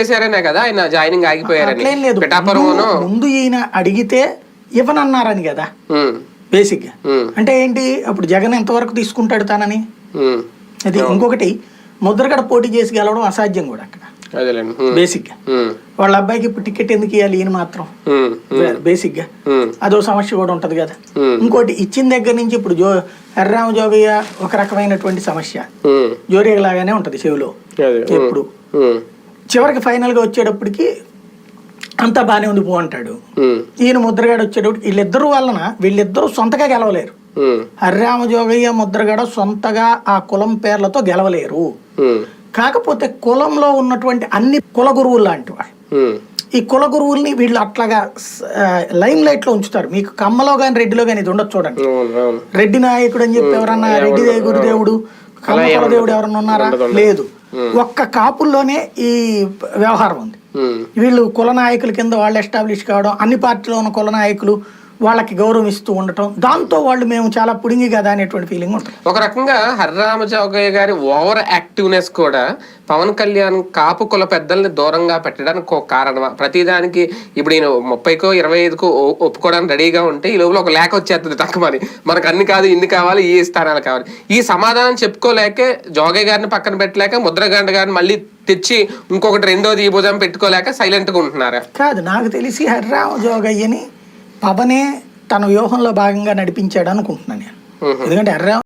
చేశారనే కదా ఆయన జాయినింగ్ ఆగిపోయారని. లేదు. పిఠాపురంను ముందు- ఈయన అడిగితే ఇవ్వనన్నారని కదా బేసిక్గా. అంటే ఏంటి అప్పుడు జగన్ ఎంతవరకు తీసుకుంటాడు తానని? అది ఇంకొకటి ముద్రగడ పోటీ చేసి గెలవడం అసాధ్యం కూడా అక్కడ. బేసిక్గా. వాళ్ళ అబ్బాయికి ఇప్పుడు టికెట్ ఎందుకు ఇవ్వాలి ఈయన మాత్రం? బేసిక్గా. అదో సమస్య కూడా ఉంటది కదా. ఇంకోటి ఇచ్చిన దగ్గర నుంచి ఇప్పుడు జో ఎర్రామ జోగయ్య ఒక రకమైనటువంటి సమస్య. ఉమ్, జోరియా లాగానే ఉంటది చెవిలో. ఎప్పుడు? చివరికి ఫైనల్గా వచ్చేటప్పటికి అంతా బానే ఉంది పో అంటాడు. ఈయన ముద్రగాడు వచ్చేటప్పుడు వీళ్ళిద్దరు వలన వీళ్ళిద్దరూ సొంతగా గెలవలేరు. ఉమ్, హరిరామ జోగయ్య ముద్రగడ సొంతగా ఆ కులం పేర్లతో గెలవలేరు. కాకపోతే కులంలో ఉన్నటువంటి అన్ని కుల గురువులు లాంటి వాళ్ళు ఈ కుల గురువుల్ని వీళ్ళు అట్లాగా లైమ్ లైట్లో ఉంచుతారు. మీకు కమ్మలో కానీ రెడ్డిలో కానీ ఇది ఉండదు చూడండి. రెడ్డి నాయకుడు అని చెప్పి ఎవరన్నా రెడ్డి గురుదేవుడు కమ్మ కుల దేవుడు ఎవరన్నా ఉన్నారా? లేదు. ఒక్క కాపుల్లోనే ఈ వ్యవహారం ఉంది. వీళ్ళు కుల నాయకుల కింద వాళ్ళు ఎస్టాబ్లిష్ కావడం అన్ని పార్టీలో ఉన్న కుల నాయకులు వాళ్ళకి గౌరవం ఇస్తూ ఉండటం దాంతో వాళ్ళు మేము చాలా పుడింగి కదా అనేటువంటి ఫీలింగ్ ఉంటుంది. ఒక రకంగా హర్రామ జోగయ్య గారి ఓవర్ యాక్టివ్నెస్ కూడా పవన్ కళ్యాణ్ కాపు కుల పెద్దల్ని దూరంగా పెట్టడానికి ఒక కారణమా? ప్రతిదానికి ఇప్పుడు ఈయన ముప్పైకో ఇరవై ఐదుకో ఒప్పుకోవడానికి రెడీగా ఉంటే ఈ లోపల ఒక లేఖ వచ్చేస్తుంది తక్కువని. మనకు అన్ని కాదు ఇన్ని కావాలి ఈ స్థానాలు కావాలి. ఈ సమాధానం చెప్పుకోలేకే జోగయ్య గారిని పక్కన పెట్టలేక ముద్రగండ గారిని మళ్ళీ తెచ్చి ఇంకొకటి రెండోది ఈ భుజం పెట్టుకోలేక సైలెంట్గా ఉంటున్నారా? కాదు నాకు తెలిసి హరిరామ జోగయ్యని పవనే తన వ్యూహంలో భాగంగా నడిపించాడు అనుకుంటున్నాను నేను. ఎందుకంటే హరిరామ